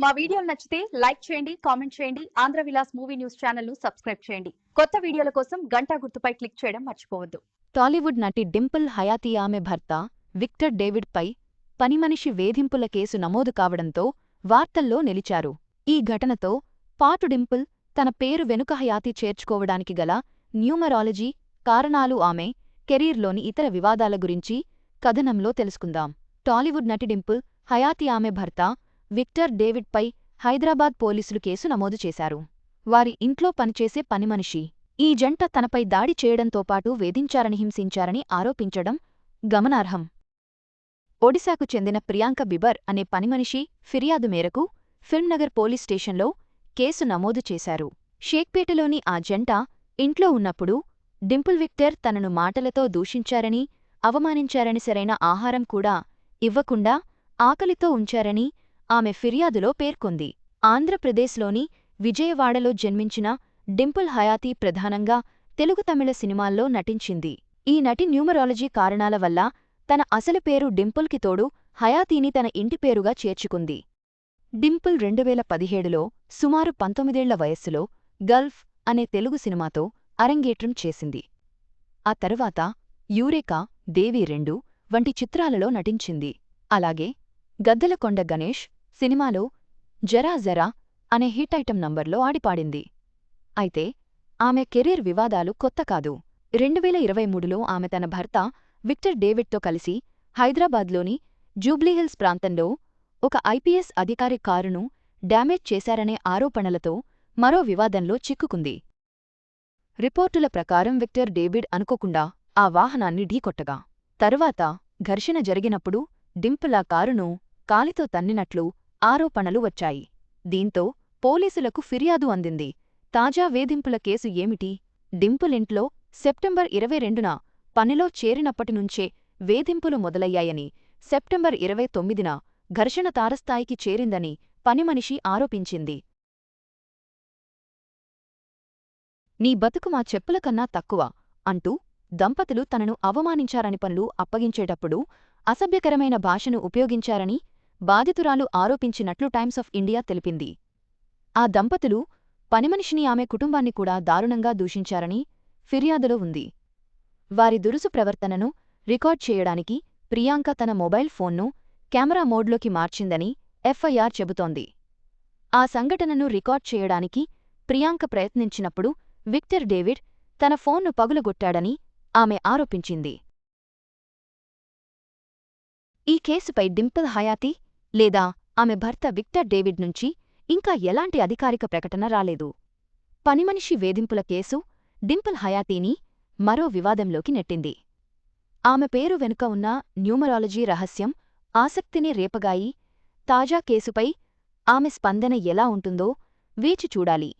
మా వీడియోలు నచ్చితే లైక్ చేయండి కామెంట్ చేయండి ఆంధ్ర విలాస్ మూవీ న్యూస్ ఛానల్ను సబ్స్క్రైబ్ చేయండి. కొత్త వీడియోల కోసం గంటా గుర్తుపై క్లిక్ చేయడం మర్చిపోవద్దు. టాలీవుడ్ నటి డింపుల్ హయాతి ఆమె భర్త విక్టర్ డేవిడ్ పై పనిమనిషి వేధింపుల కేసు నమోదు కావడంతో వార్తల్లో నిలిచారు. ఈ ఘటనతో పాటు డింపుల్ తన పేరు వెనుక హయాతి చేర్చుకోవడానికి గల న్యూమరాలజీ కారణాలు ఆమె కెరీర్లోని ఇతర వివాదాల గురించి కథనంలో తెలుసుకుందాం. టాలీవుడ్ నటి డింపుల్ హయాతి ఆమె భర్త విక్టర్ డేవిడ్పై హైదరాబాద్ పోలీసులు కేసు నమోదు చేశారు. వారి ఇంట్లో పనిచేసే పనిమనిషి ఈ జంట తనపై దాడి చేయడంతో పాటు వేధించారని హింసించారని ఆరోపించడం గమనార్హం. ఒడిశాకు చెందిన ప్రియాంక బిబర్ అనే పనిమనిషి ఫిర్యాదు మేరకు ఫిల్మ్నగర్ పోలీస్ స్టేషన్లో కేసు నమోదు చేశారు. షేక్పేటలోని ఆ జంట ఇంట్లో ఉన్నప్పుడు డింపుల్ విక్టర్ తనను మాటలతో దూషించారని అవమానించారని సరైన ఆహారం కూడా ఇవ్వకుండా ఆకలితో ఉంచారని ఆమె ఫిర్యాదులో పేర్కొంది. ఆంధ్రప్రదేశ్లోని విజయవాడలో జన్మించిన డింపుల్ హయాతీ ప్రధానంగా తెలుగు తమిళ సినిమాల్లో నటించింది. ఈ నటి న్యూమరాలజీ కారణాల వల్ల తన అసలు పేరు డింపుల్కి తోడు హయాతీని తన ఇంటి పేరుగా చేర్చుకుంది. డింపుల్ రెండువేల పదిహేడులో సుమారు పంతొమ్మిదేళ్ళ వయస్సులో గల్ఫ్ అనే తెలుగు సినిమాతో అరంగేట్రం చేసింది. ఆ తరువాత యూరేకా దేవి రెండు వంటి చిత్రాలలో నటించింది. అలాగే గద్దలకొండ గణేష్ సినిమాలో జరా జరా అనే హిట్ ఐటెం నంబర్లో ఆడిపాడింది. అయితే ఆమె కెరీర్ వివాదాలు కొత్త కాదు. రెండువేల ఇరవై మూడులో ఆమె తన భర్త విక్టర్ డేవిడ్తో కలిసి హైదరాబాద్లోని జూబ్లీహిల్స్ ప్రాంతంలో ఒక ఐపీఎస్ అధికారి కారును డ్యామేజ్ చేశారనే ఆరోపణలతో మరో వివాదంలో చిక్కుకుంది. రిపోర్టుల ప్రకారం విక్టర్ డేవిడ్ అనుకోకుండా ఆ వాహనాన్ని ఢీకొట్టగా తరువాత ఘర్షణ జరిగినప్పుడు డింపులా కారును కాలితో తన్నినట్లు ఆరోపణలు వచ్చాయి. దీంతో పోలీసులకు ఫిర్యాదు అందింది. తాజా వేధింపుల కేసు ఏమిటి? డింపుల్ ఇంట్లో సెప్టెంబర్ ఇరవై రెండున పనిలో చేరినప్పటినుంచే వేధింపులు మొదలయ్యాయని సెప్టెంబర్ ఇరవై తొమ్మిదిన ఘర్షణ తారస్థాయికి చేరిందని పనిమనిషి ఆరోపించింది. నీ బతుకు మా చెప్పుల కన్నా తక్కువ అంటూ దంపతులు తనను అవమానించారని పనులు అప్పగించేటప్పుడు అసభ్యకరమైన భాషను ఉపయోగించారని బాధితురాలు ఆరోపించినట్లు టైమ్స్ ఆఫ్ ఇండియా తెలిపింది. ఆ దంపతులు పనిమనిషిని ఆమె కుటుంబాన్ని కూడా దారుణంగా దూషించారని ఫిర్యాదులో ఉంది. వారి దురుసు ప్రవర్తనను రికార్డ్ చేయడానికి ప్రియాంక తన మొబైల్ ఫోన్ను కెమెరా మోడ్లోకి మార్చిందని ఎఫ్ఐఆర్ చెబుతోంది. ఆ సంఘటనను రికార్డ్ చేయడానికి ప్రియాంక ప్రయత్నించినప్పుడు విక్టర్ డేవిడ్ తన ఫోన్ను పగులగొట్టాడని ఆమె ఆరోపించింది. ఈ కేసుపై డింపుల్ హయాతి లేదా ఆమె భర్త విక్టర్ డేవిడ్ నుంచి ఇంకా ఎలాంటి అధికారిక ప్రకటన రాలేదు. పనిమనిషి వేధింపుల కేసు డింపుల్ హయాతీని మరో వివాదంలోకి నెట్టింది. ఆమె పేరు వెనుక ఉన్న న్యూమరాలజీ రహస్యం ఆసక్తిని రేపగాయి తాజా కేసుపై ఆమె స్పందన ఎలా ఉంటుందో వేచి చూడాలి.